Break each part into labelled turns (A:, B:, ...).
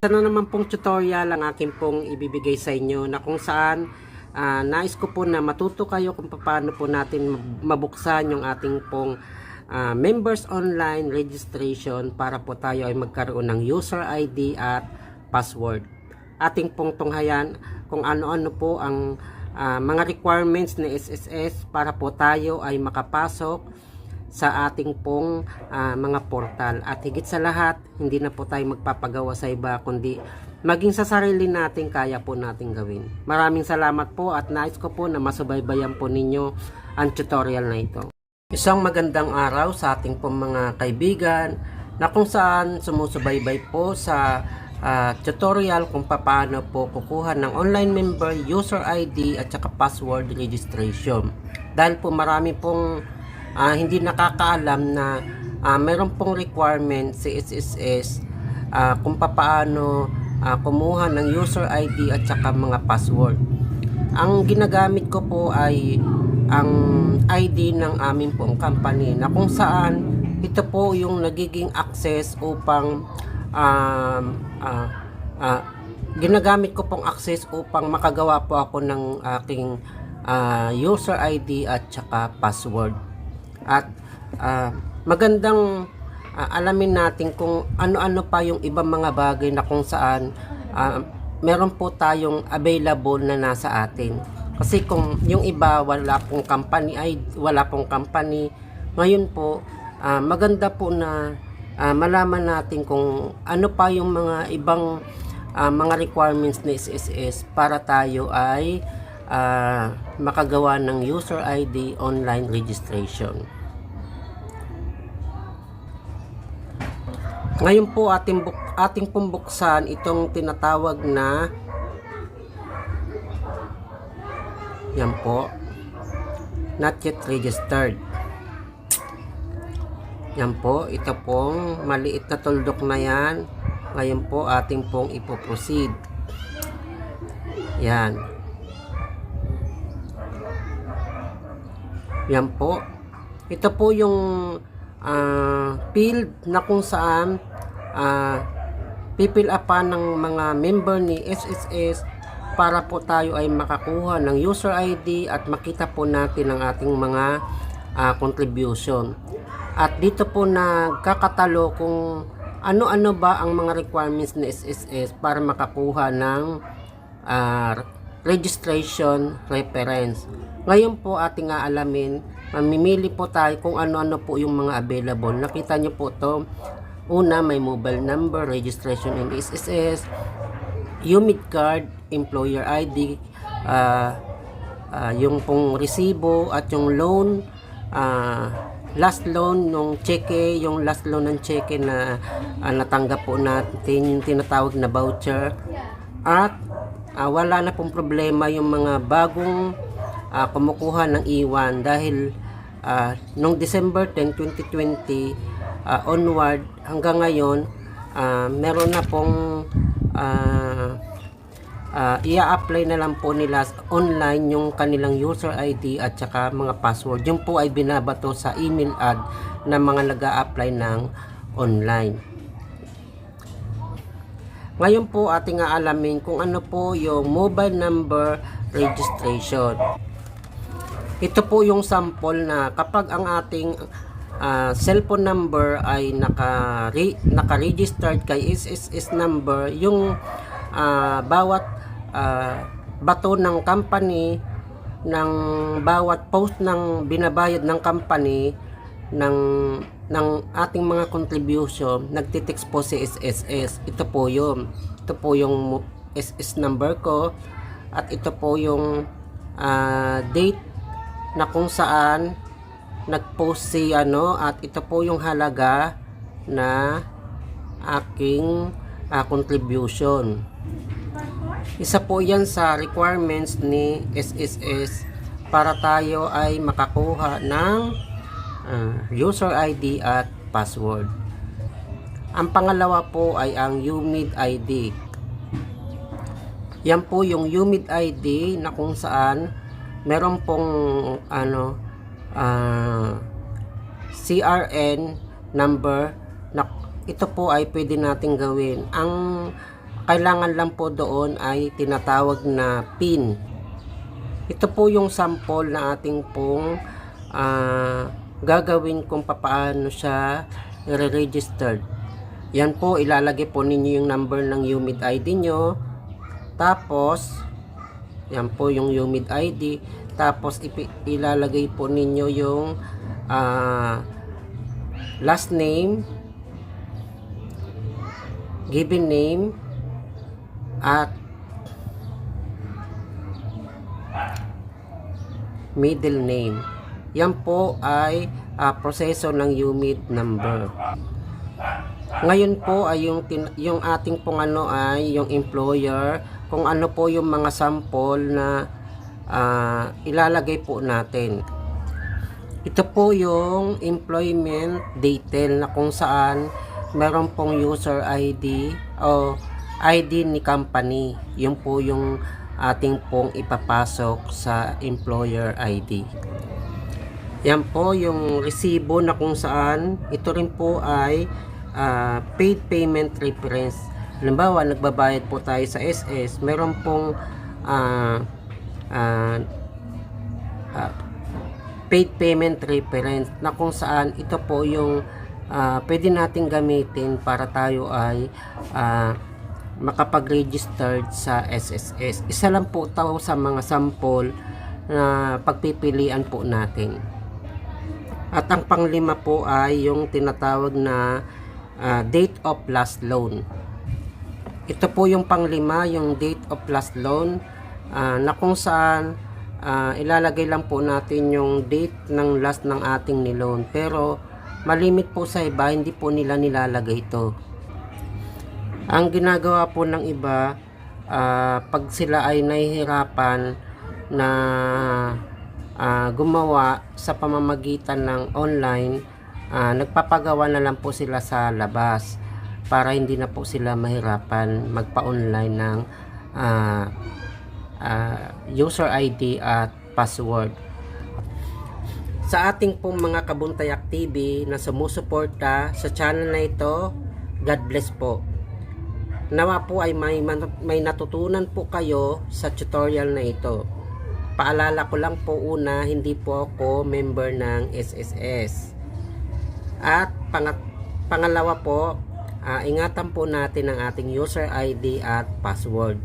A: Na naman pong tutorial ang akin pong ibibigay sa inyo na kung saan ah, nais ko po na matuto kayo kung paano po natin mab- mabuksan yung ating pong ah, members online registration para po tayo ay magkaroon ng user ID at password. Ating pong tunghayan kung ano-ano po ang ah, mga requirements ng SSS para po tayo ay makapasok sa ating pong ah, mga portal. At higit sa lahat, hindi na po tayo magpapagawa sa iba, kundi maging sa sarili natin, kaya po natin gawin. Maraming salamat po at nais ko po na masubaybayan po ninyo ang tutorial na ito. Isang magandang araw sa ating pong mga kaibigan na kung saan sumusubaybay po sa ah, tutorial kung paano po kukuha ng online member user ID at saka password registration. Dahil po marami pong ah, hindi nakakaalam na ah, meron pong requirement si SSS ah, kung paano ah, kumuha ng user ID at saka mga password. Ang ginagamit ko po ay ang ID ng aming pong company na kung saan ito po yung nagiging access upang um, ah, ah, ginagamit ko pong access upang makagawa po ako ng aking ah, user ID at saka password. At ah, magandang ah, alamin natin kung ano-ano pa yung ibang mga bagay na kung saan ah, meron po tayong available na nasa atin. Kasi kung yung iba wala pong company ay wala pong company, ngayon po ah, maganda po na ah, malaman natin kung ano pa yung mga ibang ah, mga requirements ni SSS para tayo ay ah, makagawa ng user ID online registration. Ngayon po ating buk ating pong buksan itong tinatawag na yan po not yet registered. Yan po, ito pong maliit na tuldok na yan. Ngayon po ating pong ipoproceed. Yan. Yan po. Ito po yung ah, field na kung saan ah, pipil upan ng mga member ni SSS para po tayo ay makakuha ng user ID at makita po natin ang ating mga ah, contribution. At dito po nagkakatalo kung ano-ano ba ang mga requirements ni SSS para makakuha ng ah, registration reference. Ngayon po ating aalamin, mamimili po tayo kung ano-ano po yung mga available. Nakita nyo po to Una, may mobile number, registration in SSS, UMID card, employer ID, ah, ah, yung pong resibo at yung loan, ah, last loan nung cheque, yung last loan ng cheque na ah, natanggap po natin, yung tinatawag na voucher. At ah, wala na pong problema yung mga bagong ah, kumukuha ng iwan dahil ah, nung December 10, 2020 ah, onward hanggang ngayon ah, meron na pong ah, ah, i-apply na lang po nila online yung kanilang user ID at saka mga password. Yung po ay binabato sa email ad na mga nag apply ng online. Ngayon po ating aalamin kung ano po yung mobile number registration. Ito po yung sample na kapag ang ating ah, cellphone number ay naka naka-registered kay SSS number, yung ah, bawat ah, bato ng company ng bawat post ng binabayad ng company ng ng ating mga contribution nagtitext po si SSS ito po yun. Ito po yung SS number ko. At ito po yung ah, date na kung saan nagpost si ano. At ito po yung halaga na aking ah, contribution. Isa po yan sa requirements ni SSS para tayo ay makakuha ng ah, user ID at password. Ang pangalawa po ay ang UMID ID. Yan po yung UMID ID na kung saan meron pong ano ah, CRN number na ito po ay pwede nating gawin. Ang kailangan lang po doon ay tinatawag na PIN. Ito po yung sample na ating pong ah, gagawin kung papaano siya re-registered. Yan po, ilalagay po ninyo yung number ng UMID ID nyo. Tapos, yan po yung UMID ID. Tapos, ilalagay po ninyo yung ah, last name, given name, at middle name. Yan po ay ah, proseso ng UMID number. Ngayon po ay yung, yung ating pong ano ay yung employer kung ano po yung mga sample na ah, ilalagay po natin. Ito po yung employment detail na kung saan meron pong user ID o ID ni company. Yun po yung ating pong ipapasok sa employer ID. Yan po yung resibo na kung saan ito rin po ay ah, paid payment reference. Halimbawa, nagbabayad po tayo sa SS, meron pong ah, ah, ah, paid payment reference na kung saan ito po yung ah, pwede nating gamitin para tayo ay ah, makapag-registered sa SSS. Isa lang po ito sa mga sample na pagpipilian po natin. At ang panglima po ay yung tinatawag na ah, date of last loan. Ito po yung panglima, yung date of last loan ah, na kung saan ah, ilalagay lang po natin yung date ng last ng ating niloan. Pero malimit po sa iba, hindi po nila nilalagay ito. Ang ginagawa po ng iba, ah, pag sila ay nahihirapan na ah, gumawa sa pamamagitan ng online, ah, nagpapagawa na lang po sila sa labas para hindi na po sila mahirapan magpa-online ng ah, ah, user ID at password. Sa ating pong mga Kabuntayak TV na sumusuporta sa channel na ito, God bless po. Nawa po ay may, may natutunan po kayo sa tutorial na ito. Paalala ko lang po una, hindi po ako member ng SSS. At pangat, pangalawa po, ah, ingatan po natin ang ating user ID at password.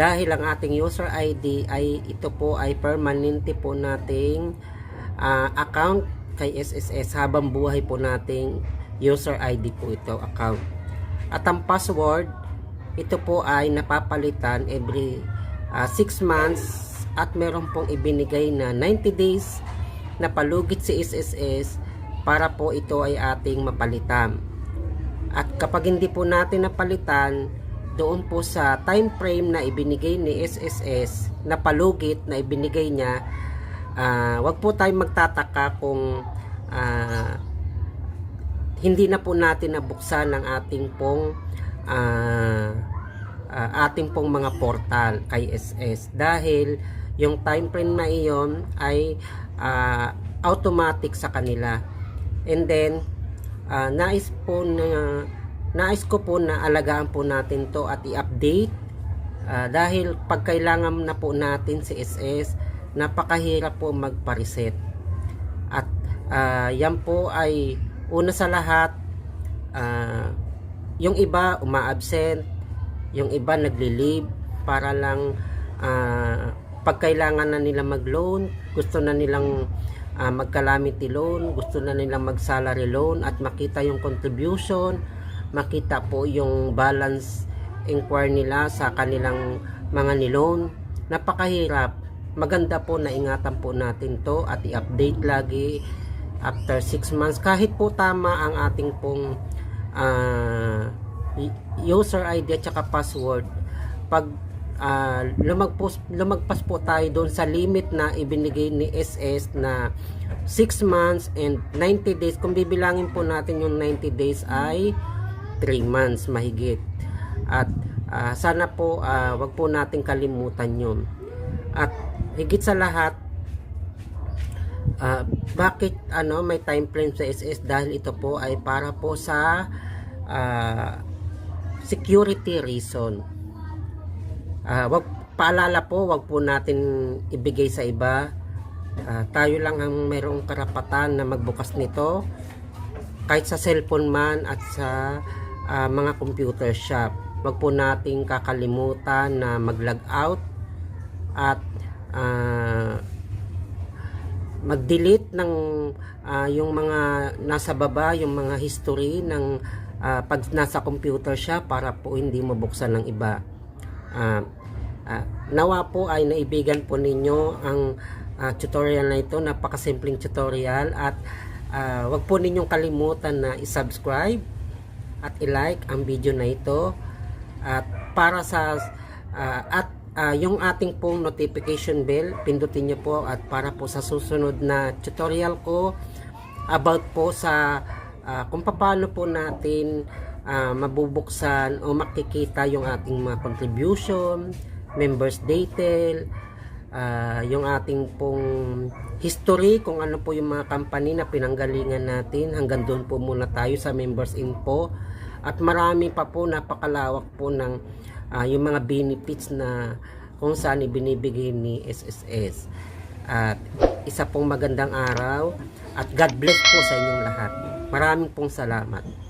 A: Dahil ang ating user ID ay ito po ay permanente po nating ah, account kay SSS habang buhay po nating user ID po ito account. At ang password, ito po ay napapalitan every 6 months at meron pong ibinigay na 90 days na palugit si SSS para po ito ay ating mapalitan. At kapag hindi po natin napalitan, doon po sa time frame na ibinigay ni SSS na palugit na ibinigay niya, ah, wag po tayong magtataka kung ah, hindi na po natin nabuksan ang ating pong ah, ah, ating pong mga portal kay SS dahil yung time frame na iyon ay ah, automatic sa kanila. And then ah, nais po na nais ko po na alagaan po natin to at i-update. Ah, dahil pag kailangan na po natin si SS napakahirap po magpa-reset. At ah, yan po ay una sa lahat ah, yung iba uma-absent yung iba nagli-leave para lang ah, pag kailangan na nila mag-loan gusto na nilang ah, mag-calamity loan gusto na nilang mag-salary loan at makita yung contribution makita po yung balance inquire nila sa kanilang mga niloan. Napakahirap. Maganda po na ingatan po natin to at i-update lagi after 6 months. Kahit po tama ang ating pong y- user ID at saka password pag ah, lumagpos, lumagpas po tayo doon sa limit na ibinigay ni SS na 6 months and 90 days. Kung bibilangin po natin yung 90 days ay 3 months mahigit. At ah, sana po ah, wag po nating kalimutan yun. At higit sa lahat Ah, bakit ano may time frame sa SS dahil ito po ay para po sa ah, security reason. Ah, wag paalala po, wag po natin ibigay sa iba. Ah, tayo lang ang mayroong karapatan na magbukas nito kahit sa cellphone man at sa ah, mga computer shop. Wag po nating kakalimutan na mag-log out at ah, mag-delete ng ah, yung mga nasa baba, yung mga history ng ah, pag nasa computer siya para po hindi mabuksan ng iba. Ah, ah, nawa po ay naibigan po ninyo ang ah, tutorial na ito, napakasimpleng tutorial at ah, wag po ninyong kalimutan na i-subscribe at i-like ang video na ito. At para sa ah, at ah, yung ating pong notification bell pindutin niyo po at para po sa susunod na tutorial ko about po sa ah, kung paano po natin ah, mabubuksan o makikita yung ating mga contribution members detail ah, yung ating pong history kung ano po yung mga company na pinanggalingan natin. Hanggang doon po muna tayo sa members info. At marami pa po napakalawak po ng ah, yung mga benefits na kung saan ibinibigay ni SSS at isa pong magandang araw at God bless po sa inyong lahat. Maraming pong salamat